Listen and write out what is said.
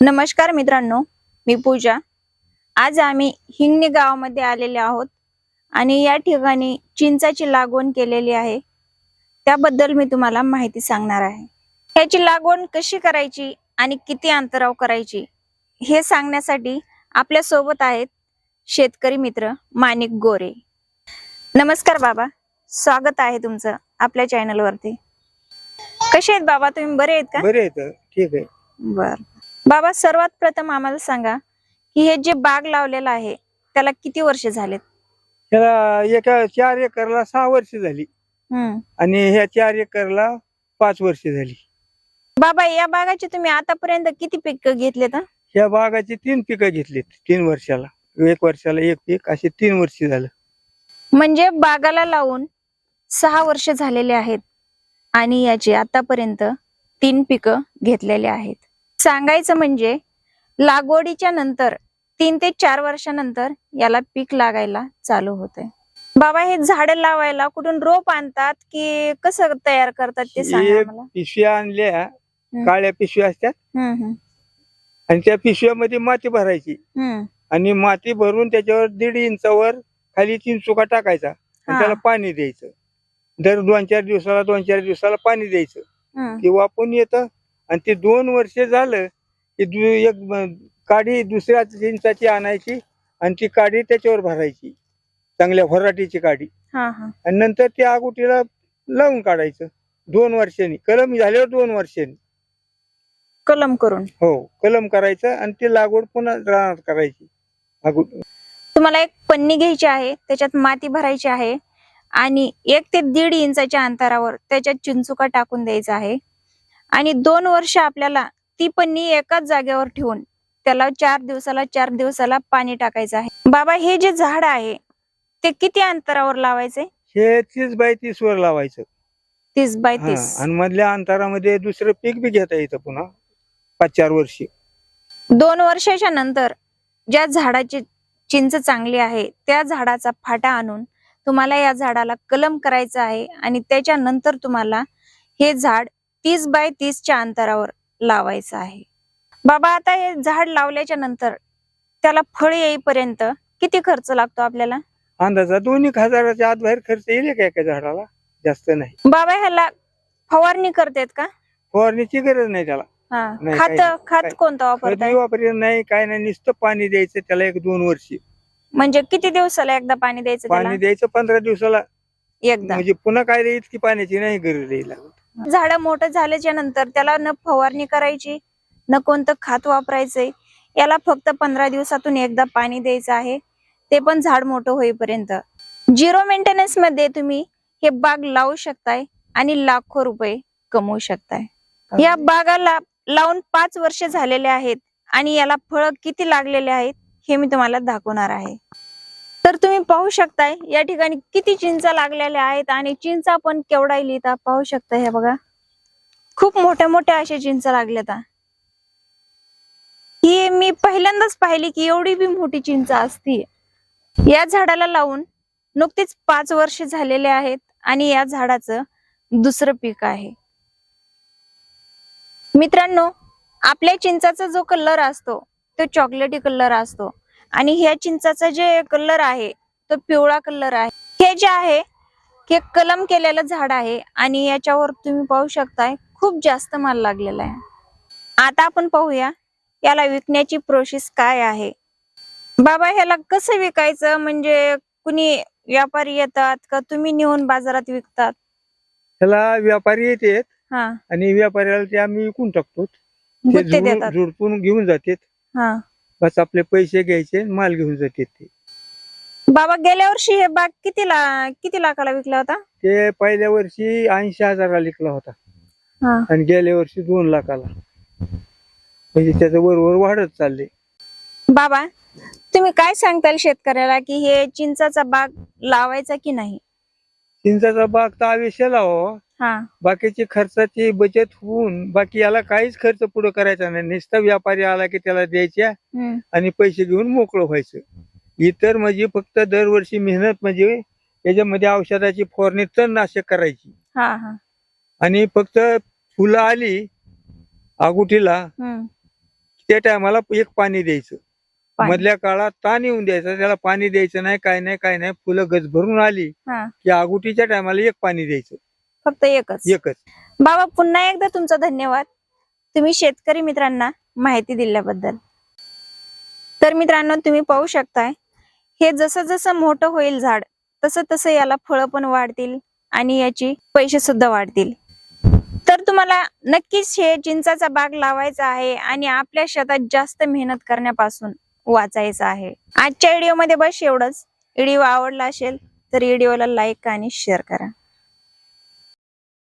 नमस्कार मित्रांनो मी पूजा. आज आम्ही हिंगणी गावामध्ये आलेले आहोत आणि या ठिकाणी चिंचाची लागवड केलेली आहे. त्याबद्दल मी तुम्हाला माहिती सांगणार आहे. ह्याची लागवड कशी करायची आणि किती अंतराव करायची हे सांगण्यासाठी आपल्यासोबत आहेत शेतकरी मित्र माणिक गोरे. नमस्कार बाबा स्वागत आहे तुमचं आपल्या चॅनलवरती कसे आहेत बाबा तुम्ही बरे आहेत का? बरे आहेत ठीक आहे. बर. बाबा सर्वात प्रथम आम्हाला सांगा की हे जे बाग लावलेलं आहे त्याला किती वर्ष झालेत? त्याला एका चार एकरला सहा वर्ष झाली. हम्म. आणि ह्या चार एकरला पाच वर्ष झाली. बाबा या बागाचे तुम्ही आतापर्यंत किती पीक घेतलेत हं? ह्या बागाची तीन पिकं घेतलीत तीन वर्षाला. एक वर्षाला एक पीक असे तीन वर्ष झालं. म्हणजे बागाला लावून सहा वर्ष झालेले आहेत आणि याची आतापर्यंत तीन पिकं घेतलेले आहेत. सांगायचं म्हणजे लागवडीच्या नंतर तीन ते चार वर्षानंतर याला पीक लागायला चालू होते. बाबा हे झाड लावायला कुठून रोप आणतात की कसं तयार करतात ते सांगा एक मला? पिशव्या आणल्या काळ्या पिशव्या असतात. हम्म हम्म. आणि त्या पिशव्यामध्ये माती भरायची. हम्म. आणि माती भरून त्याच्यावर दीड इंचावर खाली चिंचुका टाकायचा आणि हा. त्याला पाणी द्यायचं. दर दोन चार दिवसाला दोन चार दिवसाला पाणी द्यायचं. हम्म. ते वापरून येतं आणि ते दोन वर्ष झालं की दु एक काडी दुसऱ्या चिंचाची आणायची आणि ती काडी त्याच्यावर भरायची. चांगल्या व्हराटीची काडी. हा हा. आणि नंतर ते आगुटीला लावून काढायचं. दोन वर्षांनी. कलम झाल्यावर दोन वर्षांनी. कलम करून. हो कलम करायचं आणि ते लागवड पुन्हा रानात करायची. तुम्हाला एक पन्नी घ्यायची आहे त्याच्यात माती भरायची आहे आणि एक ते दीड इंचाच्या अंतरावर त्याच्यात चिंचुका टाकून द्यायचा आहे. आणि दोन वर्ष आपल्याला ती पन्नी एकाच जागेवर ठेवून त्याला चार दिवसाला चार दिवसाला पाणी टाकायचं आहे. बाबा हे जे झाड आहे ते किती अंतरावर लावायचे? हे तीस बाय तीस वर लावायचं. तीस बाय तीस. आणि मधल्या अंतरामध्ये दुसरं पीक बी घेता येतं पुन्हा पाच चार वर्षी. दोन वर्षाच्या नंतर ज्या झाडाची चिंच चांगली आहे त्या झाडाचा फाटा आणून तुम्हाला या झाडाला कलम करायचं आहे आणि त्याच्यानंतर तुम्हाला हे झाड तीस बाय तीसच्या अंतरावर लावायचं आहे. बाबा आता हे झाड लावल्याच्या नंतर त्याला फळ येईपर्यंत किती खर्च लागतो आपल्याला? अंदाजा दोन एक हजाराच्या आत बाहेर खर्च येईल का एका झाडाला? जास्त नाही. बाबा ह्याला फवारणी करतेत का? फवारणीची गरज नाही त्याला. हा. नाही, खत खत काही- कोणतं खत वापरताय? बी वापरेल नाही काय नाही. नुसतं पाणी द्यायचं त्याला एक दोन वर्षी. म्हणजे किती दिवसाला एकदा पाणी द्यायचं त्याला? पाणी द्यायचं पंधरा दिवसाला. एकदा. म्हणजे पुन्हा काय द्यायचं की पाण्याची नाही गरज येईल झाड मोठं झाल्याच्यानंतर त्याला न फवारणी करायची न कोणतं खत वापरायचंय याला फक्त पंधरा दिवसातून एकदा पाणी द्यायचं आहे. ते पण झाड मोठं होईपर्यंत. झिरो मेंटेनन्समध्ये तुम्ही हे बाग लावू शकताय आणि लाखो रुपये कमवू शकताय. या बागाला लावून पाच वर्ष झालेले आहेत आणि याला फळ किती लागलेले आहेत हे मी तुम्हाला दाखवणार आहे. तर तुम्ही पाहू शकताय या ठिकाणी किती चिंचा लागलेल्या आहेत आणि चिंचा पण केवढा लिहिता पाहू शकता हे बघा. खूप मोठ्या मोठ्या अशा चिंचा लागल्यात. ही मी पहिल्यांदाच पाहिली की एवढी बी मोठी चिंचा असती. या झाडाला लावून नुकतीच पाच वर्ष झालेले आहेत आणि या झाडाचं दुसरं पीक आहे. मित्रांनो आपल्या चिंचाचा जो कलर असतो तो चॉकलेटी कलर असतो. आणि ह्या चिंचाचा जे कलर आहे तो पिवळा कलर आहे. हे जे आहे हे कलम केलेलं झाड आहे आणि याच्यावर तुम्ही पाहू शकताय खूप जास्त माल लागलेला आहे. आता आपण पाहूया याला विकण्याची प्रोसेस काय आहे. बाबा ह्याला कसं विकायचं? म्हणजे कुणी व्यापारी येतात का तुम्ही नेऊन बाजारात विकतात? त्याला व्यापारी येतात हा. आणि व्यापाऱ्याला ते आम्ही विकून टाकतो. ते गुत्ते झुडून- देतात. झुडपून घेऊन जातात. हा. बस आपले पैसे घ्यायचे माल घेऊन जातात ते बाबा गेल्या वर्षी हे बाग किती ला किती लाखाला विकला होता? ते पहिल्या वर्षी ऐंशी हजाराला विकला होता. हा. आणि गेल्या वर्षी दोन लाखाला. म्हणजे त्याचं वरवर वाढत चालले बाबा तुम्ही काय सांगताल शेतकऱ्याला की हे चिंचाचा बाग लावायचा की नाही? चिंचाचा बाग तर आयुष्य लावा हा. बाकीची खर्चाची बचत होऊन बाकी याला काहीच खर्च पुढे करायचा नाही. नुसता व्यापारी आला की त्याला द्यायच्या हम्म. आणि पैसे घेऊन मोकळं व्हायचं. इतर म्हणजे फक्त दरवर्षी मेहनत म्हणजे याच्यामध्ये औषधाची फवारणी तणनाशक करायची. हा हा. आणि फक्त फुलं आली आगुटीला हम्म. त्या टायमाला एक पाणी द्यायचं. पाणी. मधल्या काळात ताण येऊन द्यायचं. त्याला पाणी द्यायचं नाही काय नाही काय नाही. फुलं गज भरून आली हा. की आगुटीच्या टायमाला एक पाणी द्यायचं. फक्त एकच. एकच. बाबा पुन्हा एकदा तुमचा धन्यवाद. तुम्ही शेतकरी मित्रांना माहिती दिल्याबद्दल. तर मित्रांनो तुम्ही पाहू शकताय हे जसं जसं मोठं होईल झाड तसं तसं याला फळं पण वाढतील आणि याची पैसे सुद्धा वाढतील. तर तुम्हाला नक्कीच हे चिंचाचा बाग लावायचा आहे आणि आपल्या शेतात जास्त मेहनत करण्यापासून वाचायचं आहे. आजच्या व्हिडिओमध्ये बस एवढंच. व्हिडिओ आवडला असेल तर व्हिडिओला लाईक आणि शेअर करा.